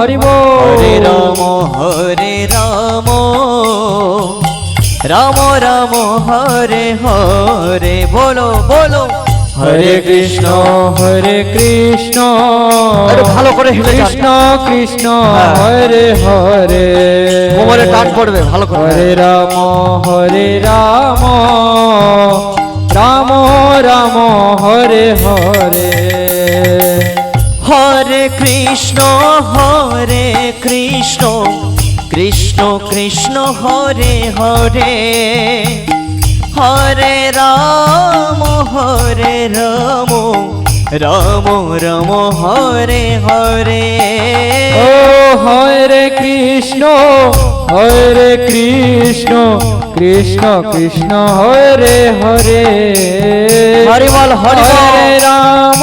হরি হরে রাম হরে রাম। রাম রাম হরে হরে বলো বলো। হরে কৃষ্ণ হরে কৃষ্ণ। ভালো করে কৃষ্ণ কৃষ্ণ হ্যাঁ। হরে হরে। কোমরে টান পড়বে ভালো করে। হরে রাম হরে রাম। রাম রাম হরে হরে। হরে কৃষ্ণ হরে কৃষ্ণ। কৃষ্ণ কৃষ্ণ হরে হরে। হরে রাম হরে রাম। রাম রাম হরে হরে। ও হরে কৃষ্ণ হরে কৃষ্ণ। কৃষ্ণ কৃষ্ণ হরে হরে। হরি বল, হরি রাম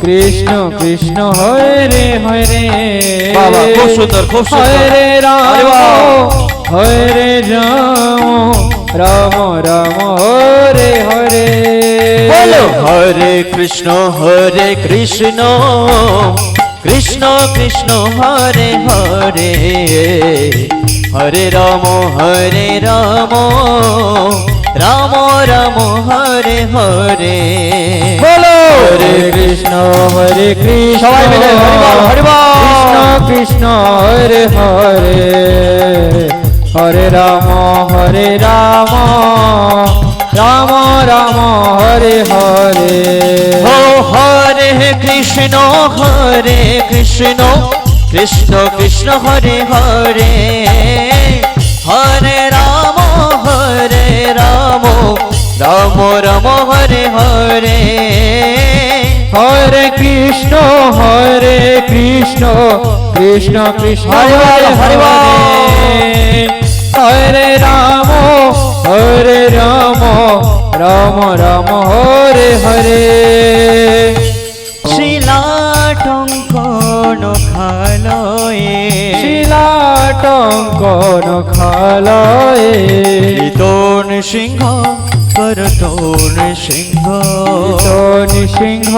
কৃষ্ণ কৃষ্ণ হরে হরে বাবা, খুব সুন্দর, খুব সুন্দর। হরে রাম। হরে রাম। রাম রাম হরে হরে বলো। হরে কৃষ্ণ হরে কৃষ্ণ। কৃষ্ণ কৃষ্ণ হরে হরে হরে রাম হরে রাম। রাম রাম হরে হরে। বলো। হরে কৃষ্ণ হরে কৃষ্ণ। সবাই মিলে হরি। কৃষ্ণ কৃষ্ণ হরে হরে। হরে রাম হরে রাম। রাম রাম হরে হরে। ও হরে কৃষ্ণ হরে কৃষ্ণ। কৃষ্ণ কৃষ্ণ হরে হরে। হরে রাম রাম হরে হরে। হরে কৃষ্ণ হরে কৃষ্ণ কৃষ্ণ কৃষ্ণ হরে হরে। হরে রাম হরে রাম রাম রাম হরে হরে। শিলাটঙ্কন খালয়ে। শিলাটঙ্কন খালয়ে। তোন সিংহ করতোন সিংহ। তো নিসিংহ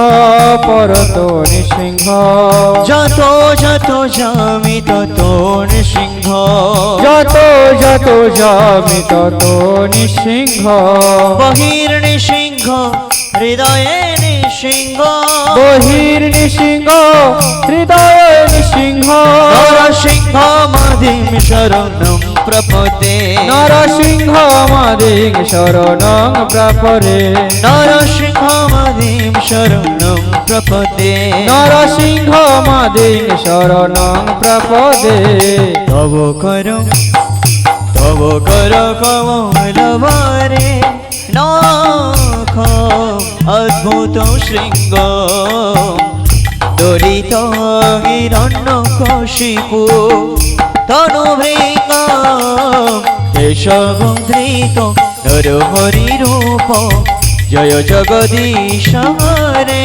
পরত নিসিংহ যত যত জামি ততন সিংহ। যত যত যাবি তত নিসিংহ বহির সিংহ হৃদয়ে সিংহ বহির নিসিংহ হৃদয় নিসিংহ। নরসিংহ মধিম শরণম প্রপদে। নরসিংহ মাদিং শরণং প্রাপরে নরসিংহ মধিম শরণম প্রপদে। নরসিংহ মাদিং শরণং প্রপদে। তব কর তব কর কমলবরে নখ অদ্ভুত শৃঙ্গ। দরিত হিরণ্য কশিপু। তনু ভৃঙ্গ কেশবধৃত নর হরি রূপ। জয় জগদীশ হরে,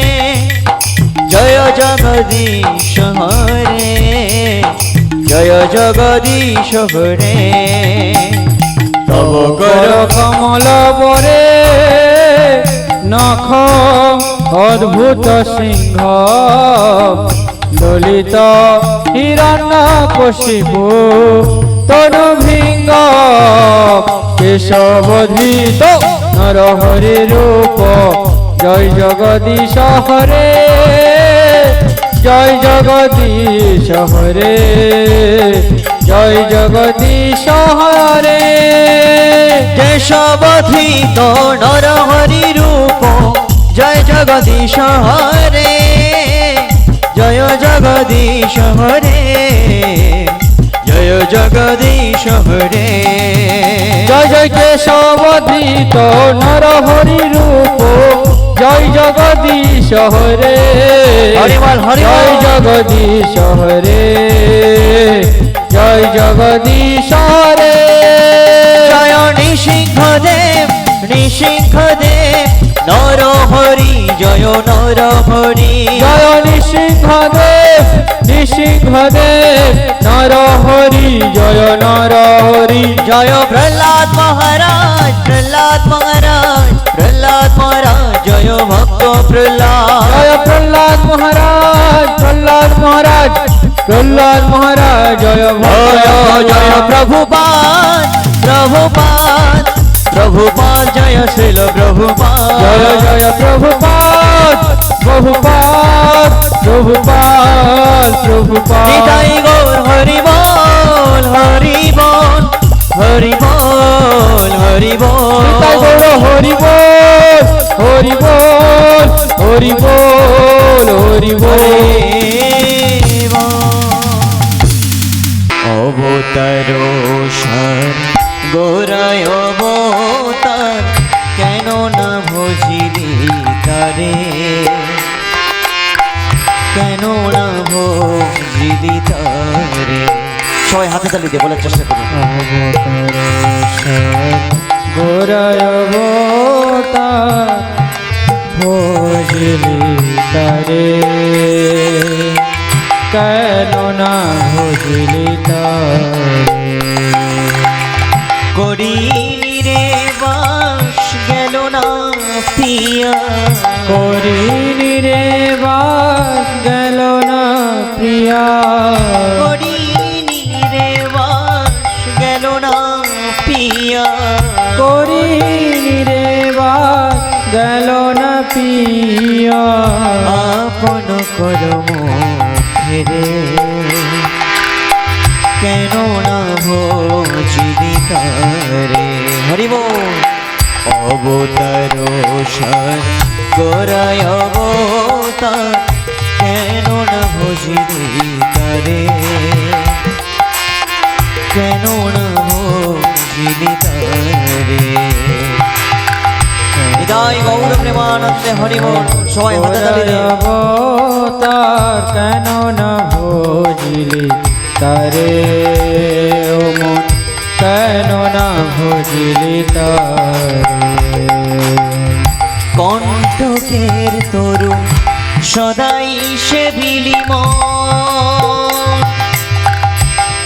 জয় জগদীশ হরে, জয় জগদীশ হরে। তব কর কমল বরে, নখ অদ্ভুত সিংহ। দলিত হিরণ্য কশিপু তনু ভৃঙ্গ কেশবধৃত, নরহরি রূপ। জয় জগদীশ হরে, জয় জগদীশ হরে, জয় জগদীশ হরে। কেশবধিত নর হরি রূপ। জয় জগদীশ হরে। জয় জগদীশ হরে জয় জগদীশ হরে। জয় জয় কেশবধৃত নর হরি রূপ জয় জগদীশ হরে। হরি বল, হরি। জয় জগদীশ হরে জগদীশ রে জয় নৃসিংহদেব নৃসিংহদেব নর হরি জয় নর হরি। জয় নৃসিংহদেব নৃসিংহদেব নর হরি জয় নর হরি জয় প্রহ্লাদ মহারাজ প্রহ্লাদ মহারাজ প্রহ্লাদ মহারাজ জয় ভক্ত প্রহ্লাদ। জয় প্রহ্লাদ মহারাজ প্রহ্লাদ মহারাজ প্রহ্লাদ মহারাজ জয় জয় ভয় জয় প্রভুপাদ প্রভুপাদ। প্রভুপাদ জয় শ্রীল প্রভুপাদ। জয় জয় প্রভুপাদ প্রভুপাদ প্রভুপাদ প্রভুপাদ। নিতাই গৌর হরি বল হরি বল হরি বল হরি বল হরি বল হরি বল হরি বল হরি বল অবতার। সার গোরায় তারে কেন না ভজিলি তারে। সবাই হাতে তালি দিয়ে বলার চেষ্টা করুন। গোরায় অবতার ভোজলি তারে। কেন না ভোজলি তারে। করিনি রে বাস গেল না পিয়া করিনি রে বাস গেল না প্রিয়া। করিনি রে বাস গেল না পিয়া করিনি রে বাস গেল না প্রিয়া। আপন কর্ম ফেরে কেন না ভোজিলি তারে হরিব। অবতার সার গোরায় অবতার কেন না ভোজিলি তারে কেন না ভোজিলি তারে হৃদয় গৌর প্রেমানন্দে হরিবল, সবাই অবতার কেন না ভোজিলি তারে ও মন কেন না ভোজিলি তারে কণ্ঠকের তরু সদাই সে বিলিম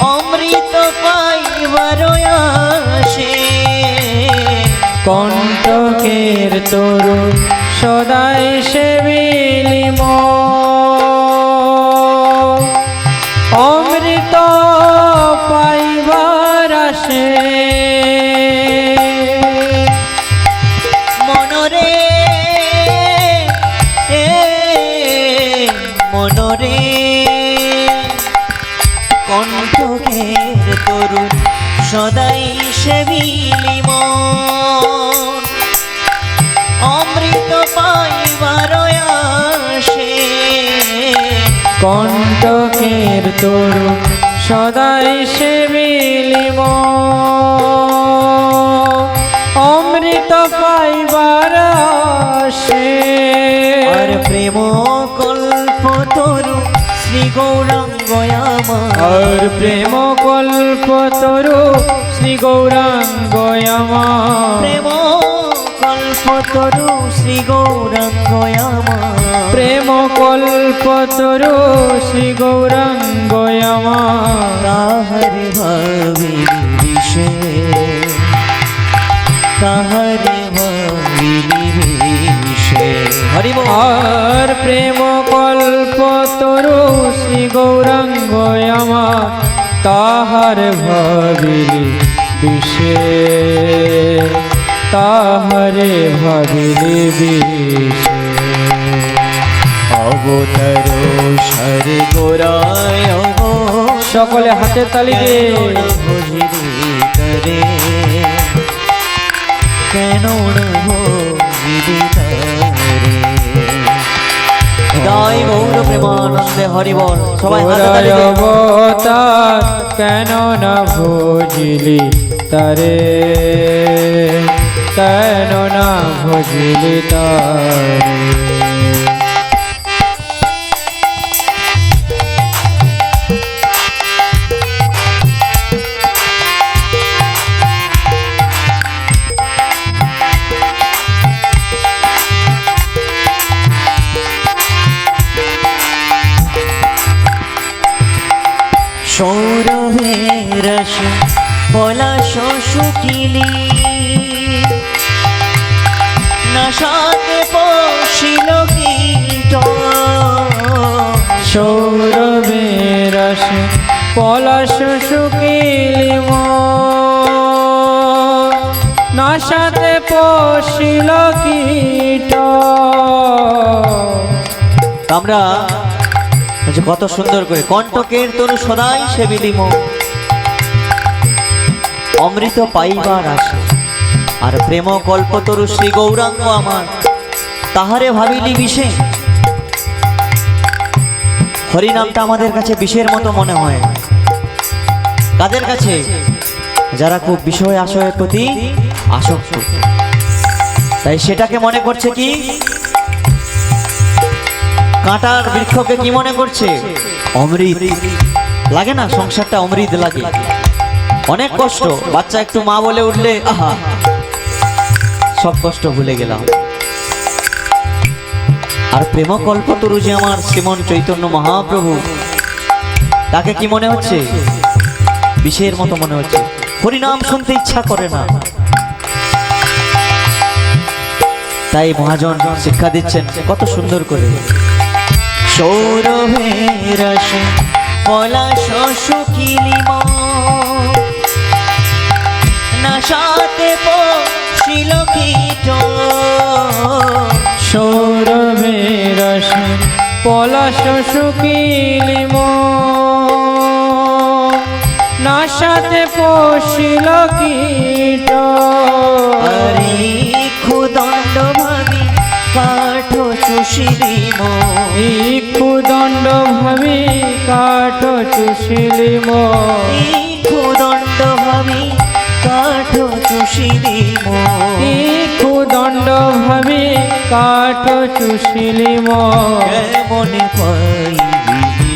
অমৃত পাইবার আসে কণ্ঠকের তরু সদাই সে বিলিম কণ্ঠকের তরু সদাই সে মিলিম অমৃত পাইবার আর প্রেম কল্প তরু শ্রী গৌরাঙ্গ আর প্রেম কল্প তরু শ্রী গৌরাঙ্গ প্রেম কল্প তরু শ্রী গৌরাঙ্গ আমার প্রেম কল্প তরু শ্রী গৌরাঙ্গ আমার তাহার ভাবি বিষে তাহার ভাবি বিষে হরিব আর প্রেম কল্প তরু শ্রী গৌরাঙ্গ আমার তাহার ভাবিলি বিষে তাহারে ভাবিলি বিষে অবতার সারে গোরায় সকলে হাতে তালি দে করে কেন গৌর প্রেমানন্দে হরিবল। সবাই কেন না ভজিলি তারে? কেন না ভজিলি তারে? আমরা কত সুন্দর করে কণ্ঠকের তরু সদাই সে বিলিম। অমৃত পাইবার আসে আর প্রেম কল্পতরু শ্রী গৌরাঙ্গ আমার, তাহারে ভাবিলি বিষে। হরিনামটা আমাদের কাছে বিষের মতো মনে হয়। কাদের কাছে? যারা খুব বিষয় আশয়ের প্রতি আসক্ত। তাই সেটাকে মনে করছে কি? কাঁটার বৃক্ষকে কি মনে করছে? অমৃত। লাগে না? সংসারটা অমৃত লাগে। অনেক কষ্ট। বাচ্চা একটু মা বলে উঠলে আহা। সব কষ্ট ভুলে গেলাম। আর প্রেম কল্পতরু যে আমার শ্রীমন চৈতন্য মহাপ্রভু। তাকে কি মনে হচ্ছে? বিষের মতো মনে হচ্ছে। হরিনাম শুনতে ইচ্ছা করে না। তাই মহাজন শিক্ষা দিচ্ছেন কত সুন্দর করে। সৌরভের আসে পলাশ শুকিলিম নাশাতে পশিল কীট। সৌরভের আসে পলাশ শুকিলি নাশাতে পশিল কীট। আরে খুদণ্ড ভাবি চুষিলিম ইক্ষুদণ্ড ভাবি কাঠ চুষিলিম খুদণ্ড ভাবি কাঠ চুষিলিম ইক্ষুদণ্ড ভাবি কাঠ চুষিলিম কেমনে পাইবি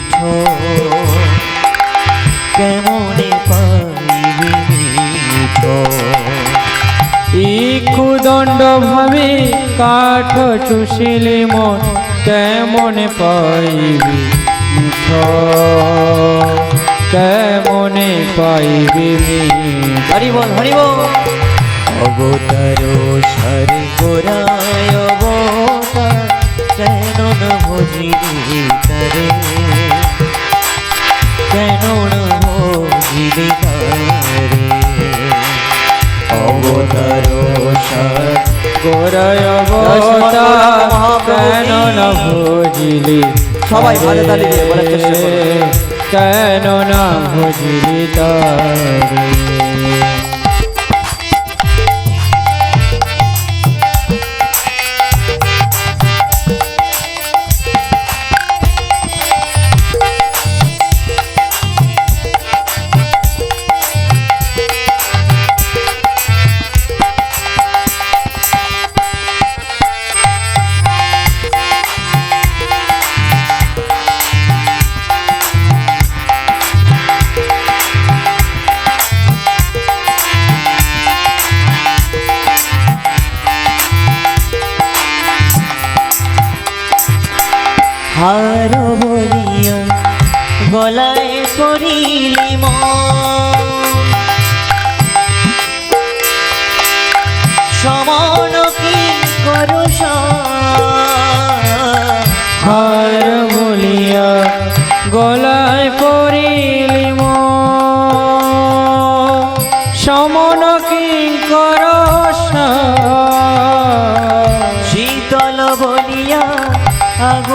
কেমনে পাইবি মিঠো? ইক্ষুদণ্ড ভাবি কাঠ চুষিলিম কেমন পাইবি কেমনে পাইবি মিঠ হরি বল হরি বল অবতার সারি গোরায় অবতার কেন না ভজিলি তারে কেন না ভজিলি তারে গোরায় অবতার কেন না ভজিলি সবাই ভালো তালি দিয়ে বলার চেষ্টা করুন। কেন না ভজিলি তারে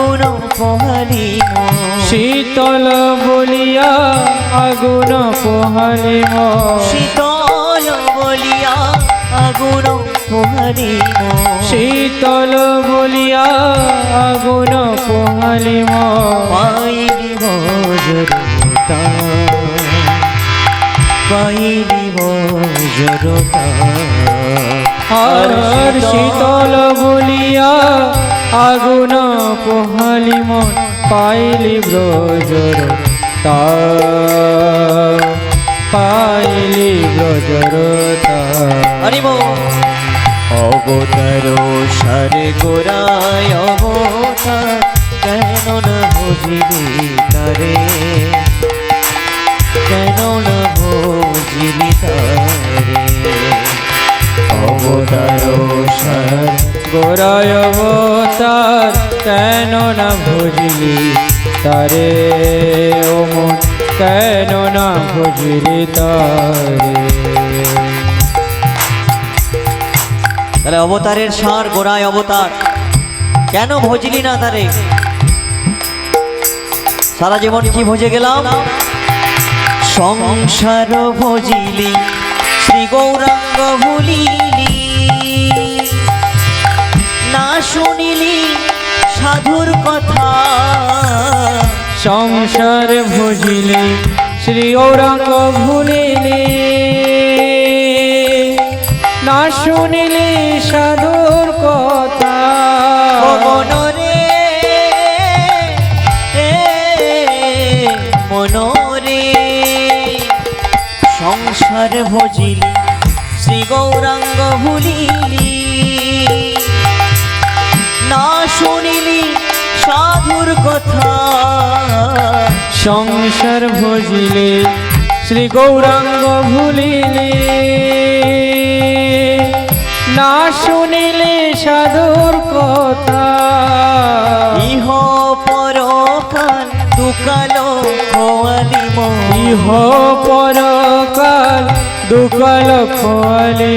আগুন পোহালিম শীতল বলিয়া আগুন পোহালিম শীতল বলিয়া আগুন পোহালিম শীতল বলিয়া আগুন পোহালিম পাইলি বজরতা আর শীতল বলিয়া আগুন পোহালিম পাইলি ব্রজর পাইলি ব্রজর অবতার সারে গোরায় অবতার কেন না বুঝিলি তারে? কেন না ভজিলি তারে? অবতার সার গোরায় অবতার, কেন না ভুজলি? তারে ও মন কেন না ভুজলি তারে? তাহলে অবতারের সার গোড়ায় অবতার, কেন ভজলি না তারে? সারা জীবন কি ভজে গেলাম? সংসার ভজিলি শ্রী গৌরাঙ্গ ভুলিলি না শুনিলি সাধুর কথা। সংসার ভুজিলে শ্রী ঔরঙ্গ ভুলিলে। না শুনিলে সাধুর কথা। মনরে মনরে সংসার ভজিলি শ্রী গৌরাঙ্গ ভুলিলি। না শুনিলি সাধুর কথা। সংসার ভজিলে শ্রী গৌরাঙ্গ ভুলিলে। না শুনিলে সাধুর কথা। ইহ পরকাল দুকালো খোয়ালি ইহ পরকাল দুকাল খোয়ালি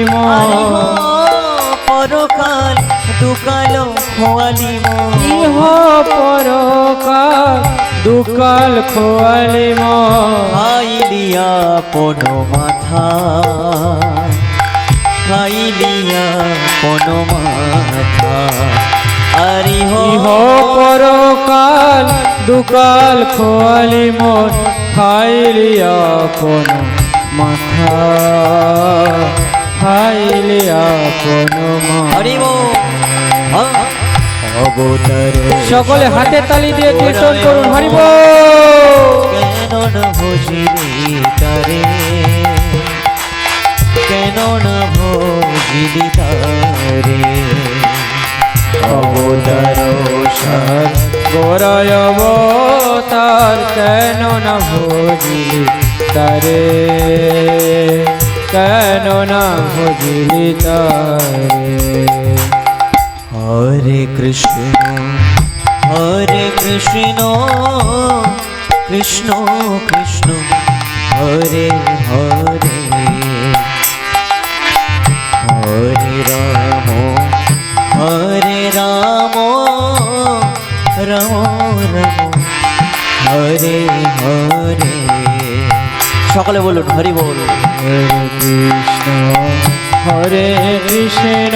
পরকাল দুকালো খোয়ালি মন। ইহ পরকাল দুকাল খোয়ালি মন। খাইলিয়া পন মাথা। খাইলিয়া পন মাথা। আরিহ ইহ পরকাল দুকাল খোয়ালি মন। খাইলিয়া কোন মাথা। খাইলিয়া কোন হরিব অবতার সকলে হাতে তালি দিয়ে কীর্তন করুন হরিব কেন না ভজিলি তারে? কেন না ভজিলি তারে? অবতার সার গোরায় অবতার কেন না ভজিলি তারে? কেন না ভজিলি তারে? হরে কৃষ্ণ হরে কৃষ্ণ কৃষ্ণ কৃষ্ণ, হরে হরে হরে রাম হরে রাম রাম হরে হরে। সকলে বলুন, হরি বল হরে কৃষ্ণ হরে কৃষ্ণ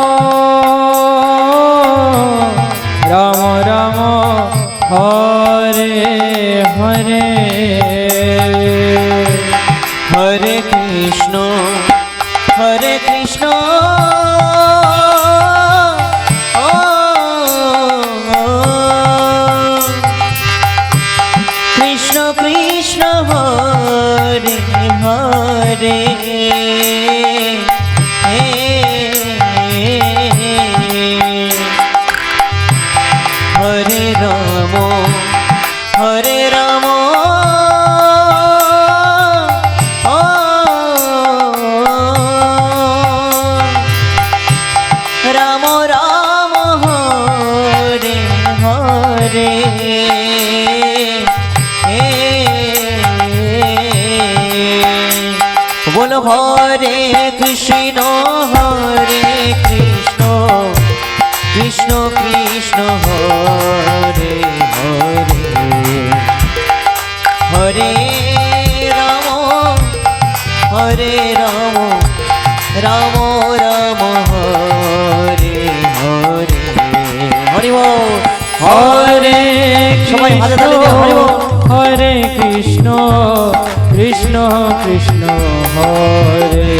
হরে রাম রাম রাম, হরে হরে। হরি হরে সবাই হাতে তালি হরি হরে কৃষ্ণ কৃষ্ণ কৃষ্ণ, হরে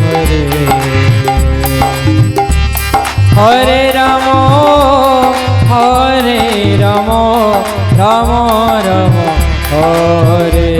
হরে। হরে রাম হরে রাম রাম রাম, হরে।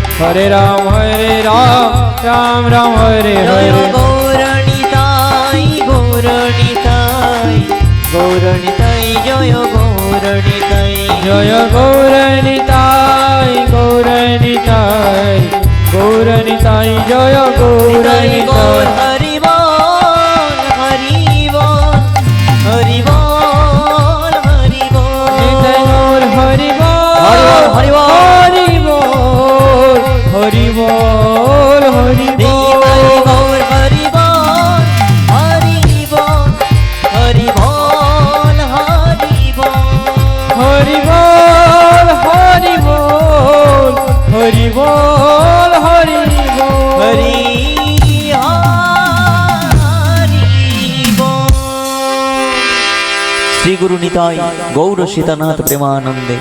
હરે રામ હરે રામ રામ રામ હરે હરે ગોરણી તાઈ ગોરણી તાઈ ગોરણી તાઈ જય ગોરણી તાઈ જય ગોરણી તાઈ ગોરણી તાઈ ગોરણી તાઈ જય ગોરણી તાઈ শ্রী গুরু নিতাই গৌর সীতানাথ প্রেমানন্দে